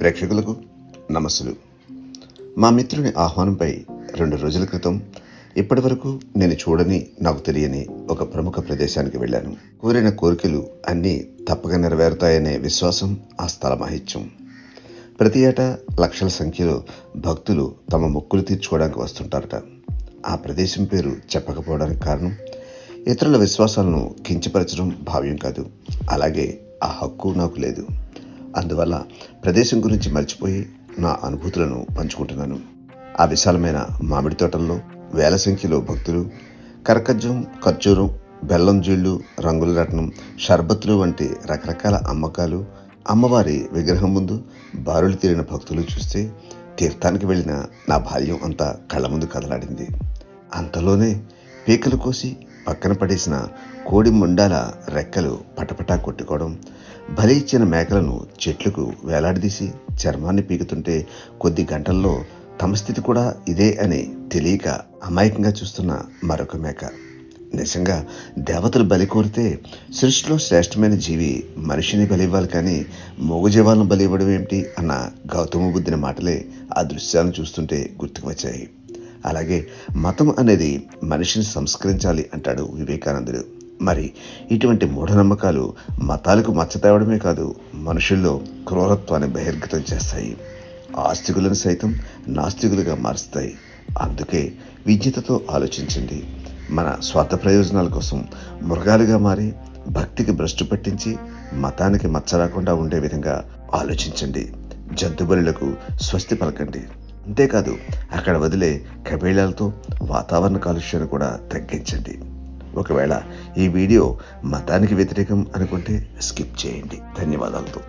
ప్రేక్షకులకు నమస్సులు. మా మిత్రుని ఆహ్వానంపై రెండు రోజుల క్రితం ఇప్పటి వరకు నేను చూడని నాకు తెలియని ఒక ప్రముఖ ప్రదేశానికి వెళ్ళాను. కోరిన కోరికలు అన్నీ తప్పక నెరవేరుతాయనే విశ్వాసం ఆ స్థల మాహిత్యం ప్రతి ఏటా లక్షల సంఖ్యలో భక్తులు తమ మొక్కులు తీర్చుకోవడానికి వస్తుంటారట. ఆ ప్రదేశం పేరు చెప్పకపోవడానికి కారణం ఇతరుల విశ్వాసాలను కించపరచడం భావ్యం కాదు. అలాగే ఆ హక్కు నాకు లేదు. అందువల్ల ప్రదేశం గురించి మర్చిపోయి నా అనుభూతులను పంచుకుంటున్నాను. ఆ విశాలమైన మామిడి తోటల్లో వేల సంఖ్యలో భక్తులు కరకజ్జం ఖర్జూరం బెల్లం జీళ్ళు రంగుల రత్నం షర్బత్లు వంటి రకరకాల అమ్మకాలు అమ్మవారి విగ్రహం ముందు బారులు తీరిన భక్తులు చూస్తే తీర్థానికి వెళ్ళిన నా బాల్యం అంతా కళ్ళ ముందు కదలాడింది. అంతలోనే పీకలు కోసి పక్కన పడేసిన కోడి ముండాల రెక్కలు పట్టా కొట్టుకోవడం బలి ఇచ్చిన మేకలను చెట్లకు వేలాడదీసి చర్మాన్ని పీకుతుంటే కొద్ది గంటల్లో తమ స్థితి కూడా ఇదే అని తెలియక అమాయకంగా చూస్తున్న మరొక మేక. నిజంగా దేవతలు బలి కోరితే సృష్టిలో శ్రేష్టమైన జీవి మనిషిని బలి ఇవ్వాలి కానీ మూగజీవాలను బలి ఇవ్వడం ఏమిటి అన్న గౌతమ బుద్ధిని మాటలే ఆ దృశ్యాలను చూస్తుంటే గుర్తుకు వచ్చాయి అలాగే మతం అనేది మనిషిని సంస్కరించాలి అంటాడు వివేకానందుడు. మరి ఇటువంటి మూఢనమ్మకాలు మతాలకు మచ్చ తేవడమే కాదు మనుషుల్లో క్రూరత్వాన్ని బహిర్గతం చేస్తాయి. ఆస్తికులను సైతం నాస్తికులుగా మారుస్తాయి. అందుకే విద్యతతో ఆలోచించండి. మన స్వార్థ ప్రయోజనాల కోసం మృగాలుగా మారి భక్తికి భ్రష్టు పట్టించి మతానికి మచ్చ రాకుండా ఉండే విధంగా ఆలోచించండి. జంతుబలులకు స్వస్తి పలకండి. అంతేకాదు అక్కడ వదిలే కబేళాలతో వాతావరణ కాలుష్యాన్ని కూడా తగ్గించండి. ఒకవేళ ఈ వీడియో మతానికి వ్యతిరేకం అనుకుంటే స్కిప్ చేయండి. ధన్యవాదాలతో